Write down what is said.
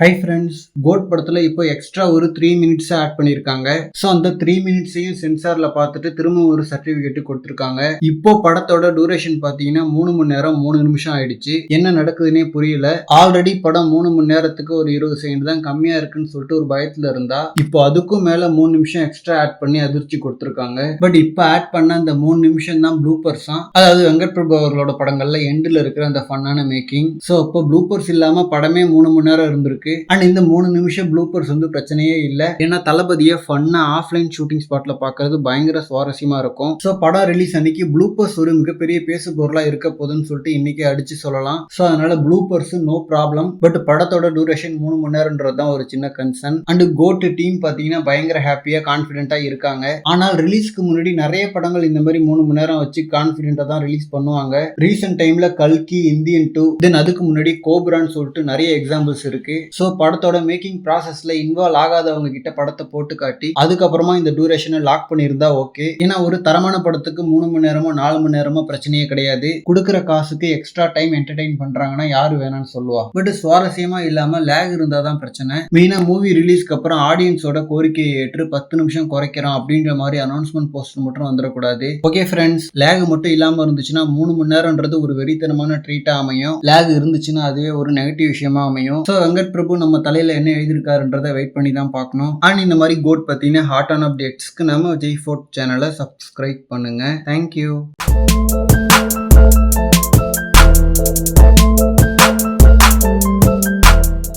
Hi friends code படத்தில் இப்போ extra ஒரு த்ரீ மினிட்ஸை ஆட் பண்ணியிருக்காங்க ஸோ அந்த த்ரீ மினிட்ஸையும் சென்சாரில் பார்த்துட்டு திரும்ப ஒரு சர்டிஃபிகேட் கொடுத்துருக்காங்க. இப்போ படத்தோட டூரேஷன் பார்த்தீங்கன்னா மூணு மணி நேரம் மூணு நிமிஷம் ஆயிடுச்சு. என்ன நடக்குதுன்னே புரியல. ஆல்ரெடி படம் மூணு மணி நேரத்துக்கு ஒரு இருபது செகண்ட் தான் கம்மியாக இருக்குன்னு சொல்லிட்டு ஒரு பயத்தில் இருந்தா இப்போ அதுக்கும் மேலே மூணு நிமிஷம் எக்ஸ்ட்ரா ஆட் பண்ணி அதிர்ச்சி கொடுத்துருக்காங்க. பட் இப்போ ஆட் பண்ண அந்த மூணு நிமிஷம் தான் ப்ளூப்பர்ஸ் தான் அதாவது வெங்கட் பிரபு அவர்களோட படங்கள்ல எண்டில் இருக்கிற அந்த ஃபன்னான மேக்கிங் ஸோ இப்போ ப்ளூப்பர்ஸ் இல்லாம படமே மூணு மணி நேரம் இருந்திருக்கு. அண்ட் இந்த மூணு நிமிஷம் ப்ளூப்பர்ஸ் வந்து பிரச்சனையே இல்லை. ஏன்னா தளபதியை ஃபன்னா ஆஃப்லைன் ஷூட்டிங் ஸ்பாட்ல பார்க்கறது பயங்கர சுவாரஸ்யமா இருக்கும். ஸோ படம் ரிலீஸ் அன்னைக்கு ப்ளூப்பர்ஸ் ஒரு மிகப்பெரிய பேசு பொருளா இருக்க போதுன்னு சொல்லிட்டு இன்னைக்கு அடிச்சு சொல்லலாம். ஸோ அதனால ப்ளூப்பர்ஸ் நோ ப்ராப்ளம் பட் படத்தோட டியூரேஷன் மூணு மணி நேரம்ன்றது தான் ஒரு சின்ன கன்சர்ன் அண்ட் கோட்டு டீம் பார்த்தீங்கன்னா பயங்கர ஹாப்பியா கான்ஃபிடென்ட்டாக இருக்காங்க. ஆனால் ரிலீஸ்க்கு முன்னாடி நிறைய படங்கள் இந்த மாதிரி மூணு மணி நேரம் வச்சு கான்ஃபிடென்ட்டாக தான் ரிலீஸ் பண்ணுவாங்க. ரீசெண்ட் டைம்ல கல்கி இந்தியன் டூ தென் அதுக்கு முன்னாடி கோப்ரான்னு சொல்லிட்டு நிறைய எக்ஸாம்பிள்ஸ் இருக்கு. ஸோ ஸோ படத்தோட மேக்கிங் ப்ராசஸில் இன்வால்வ் ஆகாதவங்க கிட்ட படத்தை போட்டு காட்டி அதுக்கப்புறமா இந்த டியூரேஷனை லாக் பண்ணியிருந்தா ஓகே ஏன்னா ஒரு தரமான படத்துக்கு மூணு மணி நேரமோ நாலு மணி நேரமோ பிரச்சனையே கிடையாது. கொடுக்குற காசுக்கு எக்ஸ்ட்ரா டைம் என்டர்டைன் பண்ணுறாங்கன்னா யார் வேணாம்னு சொல்லுவா. பட் சுவாரஸ்யமா இல்லாமல் லேக் இருந்தால் தான் பிரச்சனை. மெயினாக மூவி ரிலீஸ்க்கு அப்புறம் ஆடியன்ஸோட கோரிக்கையை ஏற்று பத்து நிமிஷம் குறைக்கிறோம் அப்படின்ற மாதிரி அனௌன்ஸ்மெண்ட் போஸ்டர் மட்டும் வந்துடக்கூடாது. ஓகே ஃப்ரெண்ட்ஸ் லேக் மட்டும் இல்லாமல் இருந்துச்சுன்னா மூணு மணி நேரம்ன்றது ஒரு வெறித்தனமான ட்ரீட்டாக அமையும். லேக் இருந்துச்சுன்னா அதுவே ஒரு நெகட்டிவ் விஷயமா அமையும். ஸோ வெங்கட் பிரபு நம்ம தலையில என்ன எழுதியிருக்காருன்றதை வெயிட் பண்ணி தான் பார்க்கணும். அண்ட் இந்த மாதிரி கோட் பார்த்தீங்கன்னா ஹாட் ஆன் அப்டேட்ஸ்க்கு நம்ம ஜெய் ஃபோர்ட் சேனலை சப்ஸ்கிரைப் பண்ணுங்க. Thank you